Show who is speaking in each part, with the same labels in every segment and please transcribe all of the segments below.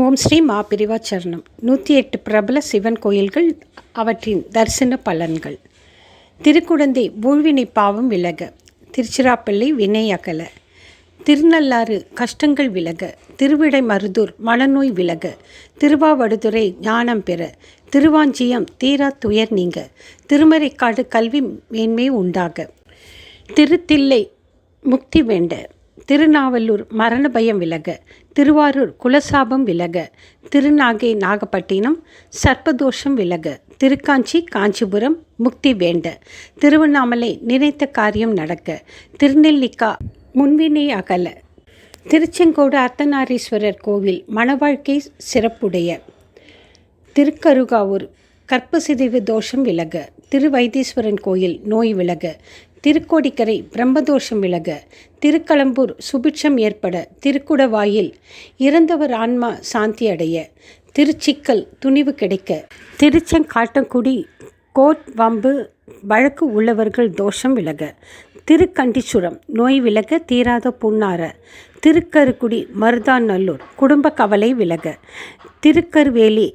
Speaker 1: ஓம் ஸ்ரீ மாபிரிவா சரணம் நூற்றி எட்டு பிரபல சிவன் கோயில்கள் அவற்றின் தரிசன பலன்கள். திருக்குடந்தை ஊழ்வினை பாவம் விலக திருச்சிராப்பள்ளி வினை அகல. திருநள்ளாறு கஷ்டங்கள் விலக திருவிடை மருதூர் மனநோய் விலக. திருவாவடுதுறை ஞானம் பெற திருவாஞ்சியம் தீரா துயர் நீங்க திருமறைக்காடு கல்வி மேன்மை உண்டாக. திருத்தில்லை முக்தி வேண்ட திருநாவலூர் மரண பயம் விலக திருவாரூர் குலசாபம் விலக திருநாகை நாகப்பட்டினம் சர்ப்பதோஷம் விலக திருக்காஞ்சி காஞ்சிபுரம் முக்தி வேண்ட திருவண்ணாமலை நினைத்த காரியம் நடக்க திருநெல்லிக்கா முன்வினை அகல. திருச்செங்கோடு அர்த்தநாரீஸ்வரர் கோவில் மணவாழ்க்கை சிறப்புடைய. திருக்கருகாவூர் கற்பசிதைவு தோஷம் விலக திருவைத்தீஸ்வரன் கோயில் நோய் விலக திருக்கோடிக்கரை பிரம்மதோஷம் விலக திருக்களம்பூர் சுபிட்சம் ஏற்பட திருக்குடவாயில் இறந்தவர் ஆன்மா சாந்தி அடைய திருச்சிக்கல் துணிவு கிடைக்க திருச்செங்காட்டங்குடி கோட் வம்பு வழக்கு உள்ளவர்கள் தோஷம் விலக திருக்கண்டிச்சுரம் நோய் விலக தீராத புண்ணார திருக்கருக்குடி மருதாநல்லூர் குடும்ப கவலை விலக திருக்கருவேலி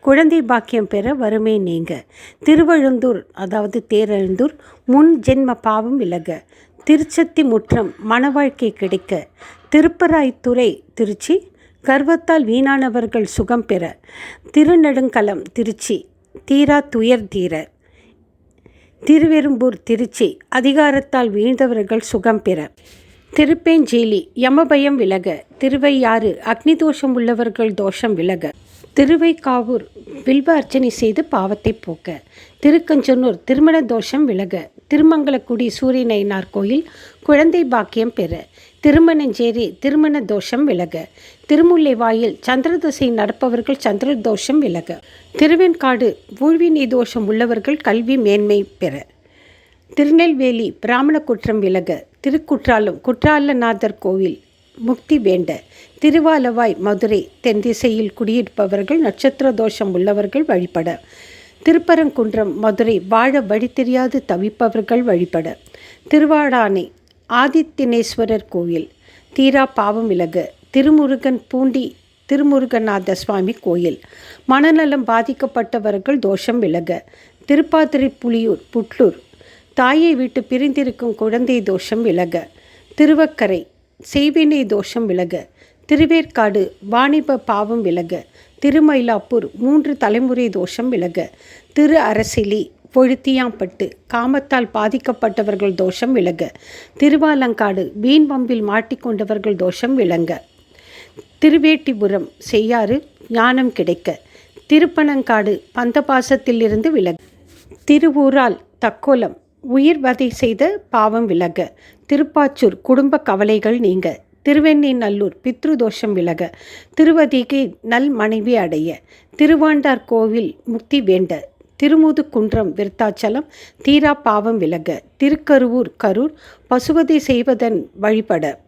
Speaker 1: குழந்தை பாக்கியம் பெற வறுமை நீங்க. திருவழுந்தூர் அதாவது தேரெழுந்தூர் முன் ஜென்ம பாவம் விலக. திருச்சத்தி முற்றம் மணவாழ்க்கை கிடைக்க. திருப்பராய்த்துறை திருச்சி. கர்வத்தால் வீணானவர்கள் சுகம் பெற. திருநெடுங்கலம் திருச்சி. தீரா துயர் தீர. திருவெரும்பூர் திருச்சி. அதிகாரத்தால் வீழ்ந்தவர்கள் சுகம் பெற. திருப்பேஞ்சேலி யமபயம் விலக. திருவையாறு அக்னி தோஷம் உள்ளவர்கள் தோஷம் விலக. திருவைக்காவூர் வில்வ அர்ச்சனை செய்து பாவத்தை போக்க. திருக்கஞ்சனூர் திருமண தோஷம் விலக. திருமங்கலக்குடி சூரியநயினார் கோயில் குழந்தை பாக்கியம் பெற. திருமணஞ்சேரி திருமண தோஷம் விலக. திருமுல்லை வாயில் சந்திரதசை நடப்பவர்கள் சந்திர தோஷம் விலக. திருவெண்காடு ஊழ்வினை தோஷம் உள்ளவர்கள் கல்வி மேன்மை பெற. திருநெல்வேலி பிராமண குற்றம் விலக திருக்குற்றாலம் குற்றாலநாதர் கோவில் முக்தி வேண்ட திருவாலவாய் மதுரை தென் திசையில் குடியிருப்பவர்கள் நட்சத்திர தோஷம் உள்ளவர்கள் வழிபட. திருப்பரங்குன்றம் மதுரை வாழ வழி தெரியாது தவிப்பவர்கள் வழிபட. திருவாடானை ஆதித்தினேஸ்வரர் கோயில் தீரா பாவம் விலக திருமுருகன் பூண்டி திருமுருகநாத சுவாமி கோயில் மனநலம் பாதிக்கப்பட்டவர்கள் தோஷம் விலக. திருப்பாதிரி புலியூர் புட்லூர் தாயை விட்டு பிரிந்திருக்கும் குழந்தை தோஷம் விலக. திருவக்கரை செய்வினை தோஷம் விலக. திருவேற்காடு வாணிப பாவம் விலக. திருமயிலாப்பூர் மூன்று தலைமுறை தோஷம் விலக. திரு அரசிலி பொழுத்தியாம்பட்டு காமத்தால் பாதிக்கப்பட்டவர்கள் தோஷம் விலக. திருவாலங்காடு வீண் வம்பில் மாட்டிக்கொண்டவர்கள் தோஷம் விளங்க திருவேட்டிபுரம் செய்யாறு ஞானம் கிடைக்க. திருப்பனங்காடு பந்தபாசத்திலிருந்து விலக. திருவூரால் தக்கோலம் உயிர் வதை செய்த பாவம் விலக. திருப்பாச்சூர் குடும்ப கவலைகள் நீங்க. திருவெண்ணிநல்லூர் பித்ருதோஷம் விலக. திருவதிகை நல் மனைவி அடைய. திருவாண்டார் கோவில் முக்தி வேண்ட. திருமுதுகுன்றம் விருத்தாச்சலம் தீரா பாவம் விலக. திருக்கருவூர் கரூர் பசுவதை செய்வதன் வழிபட.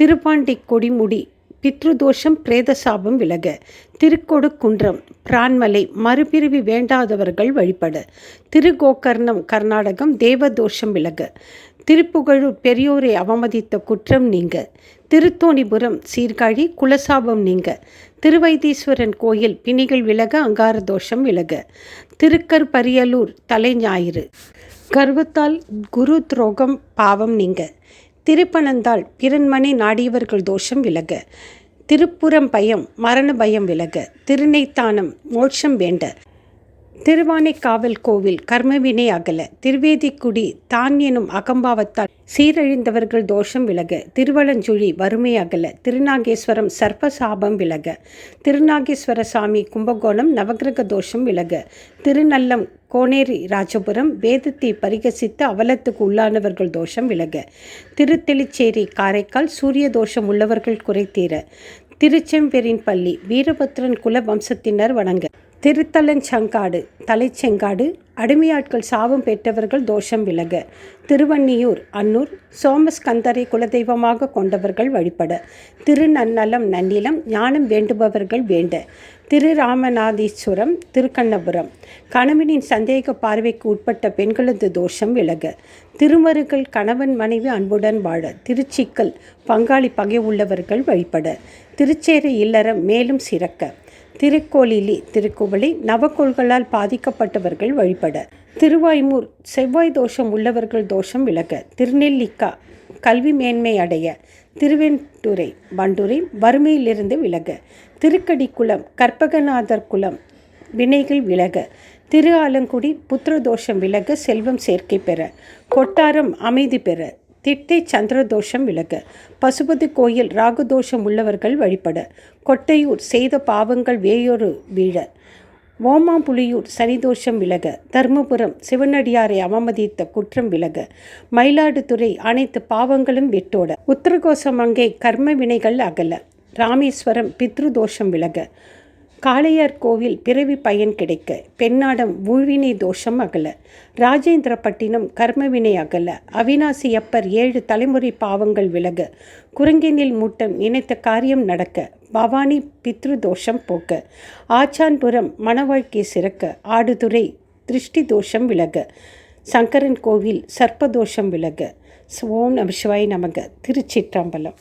Speaker 1: திருப்பாண்டி கொடிமுடி பித்ருதோஷம் பிரேதசாபம் விலக. திருக்கொடுக்குன்றம் பிரான்மலை மறுபிரிவி வேண்டாதவர்கள் வழிபட. திருகோகர்ணம் கர்நாடகம் தேவதோஷம் விலக. திருப்புகழூர் பெரியோரை அவமதித்த குற்றம் நீங்க. திருத்தோணிபுரம் சீர்காழி குலசாபம் நீங்க. திருவைத்தீஸ்வரன் கோயில் பிணிகள் விலக அங்கார தோஷம் விலக. திருக்கற்பரியலூர் தலை ஞாயிறு. கர்வத்தால் குரு துரோகம் பாவம் நீங்க. திருப்பனந்தாள் பிறன்மனை நாடியவர்கள் தோஷம் விலக. திருப்புறம் பயம் மரண பயம் விலக. திருநைத்தானம் மோட்சம் வேண்ட. திருவானைக்காவல் கோவில் கர்மவினை அகல. திருவேதிக்குடி தான் எனும் அகம்பாவத்தால் சீரழிந்தவர்கள் தோஷம் விலக. திருவளஞ்சுழி வறுமை அகல. திருநாகேஸ்வரம் சர்ப்பசாபம் விலக. திருநாகேஸ்வர சாமி கும்பகோணம் நவகிரக தோஷம் விலக. திருநல்லம் கோனேரி ராஜபுரம் வேதத்தை பரிகசித்து அவலத்துக்கு உள்ளானவர்கள் தோஷம் விலக. திருத்தெளிச்சேரி காரைக்கால் சூரிய தோஷம் உள்ளவர்கள் குறைத்தீர திருச்செம்பெரின் பள்ளி வீரபத்ரன் குல வம்சத்தினர் வணங்க. திருத்தலஞ்சங்காடு தலைச்செங்காடு அடிமையாட்கள் சாபம் பெற்றவர்கள் தோஷம் விலக. திருவன்னியூர் அன்னூர் சோமஸ்கந்தரை குலதெய்வமாக கொண்டவர்கள் வழிபட. திருநன்னலம் நன்னிலம் ஞானம் வேண்டுபவர்கள் வேண்ட. திருராமநாதீஸ்வரம் திருக்கண்ணபுரம். கணவனின் சந்தேக பார்வைக்கு உட்பட்ட பெண்களது தோஷம் விலக. திருமருகள் கணவன் மனைவி அன்புடன் வாழ. திருச்சிக்கல் பங்காளி பகை உள்ளவர்கள் வழிபட. திருச்சேரி இல்லறம் மேலும் சிறக்க. திருக்கோளிலி திருக்குவளி நவக்கோள்களால் பாதிக்கப்பட்டவர்கள் வழிபட. திருவாய்மூர் செவ்வாய் தோஷம் உள்ளவர்கள் தோஷம் விலக. திருநெல்லிக்கா கல்வி மேன்மை அடைய. திருவெண்டுரை வண்டுரை வறுமையிலிருந்து விலக. திருக்கடிக்குளம் கற்பகநாதர் குளம் வினைகள் விலக. திரு ஆலங்குடி புத்திரதோஷம் விலக செல்வம் சேர்க்கை பெற. கொட்டாரம் அமைதி பெற. திட்டை சந்திரதோஷம் விலக. பசுபதி கோயில் ராகுதோஷம் உள்ளவர்கள் வழிபட. கொட்டையூர் செய்த பாவங்கள் வேயொரு வீழ. ஓமாம்புலியூர் சனிதோஷம் விலக. தர்மபுரம் சிவனடியாரை அவமதித்த குற்றம் விலக. மயிலாடுதுறை அனைத்து பாவங்களும் விட்டோட. உத்தரகோசம் அங்கே கர்ம வினைகள் அகல. ராமேஸ்வரம் பித்ருதோஷம் விலக. காளையார் கோவில் பிறவி பயன் கிடைக்க பெண்ணாடம் ஊழ்வினை தோஷம் அகல. ராஜேந்திரப்பட்டினம் கர்மவினை அகல. அவினாசியப்பர் ஏழு தலைமுறை பாவங்கள் விலக குரங்கினில் மூட்டம் நினைத்த காரியம் நடக்க பவானி பித்ரு தோஷம் போக்க ஆச்சான்புரம் மணவாழ்க்கை சிறக்க ஆடுதுறை திருஷ்டி தோஷம் விலக சங்கரன் கோவில் சர்ப்பதோஷம் விலக. ஓம் நம சிவாய் நமக. திருச்சிற்றம்பலம்.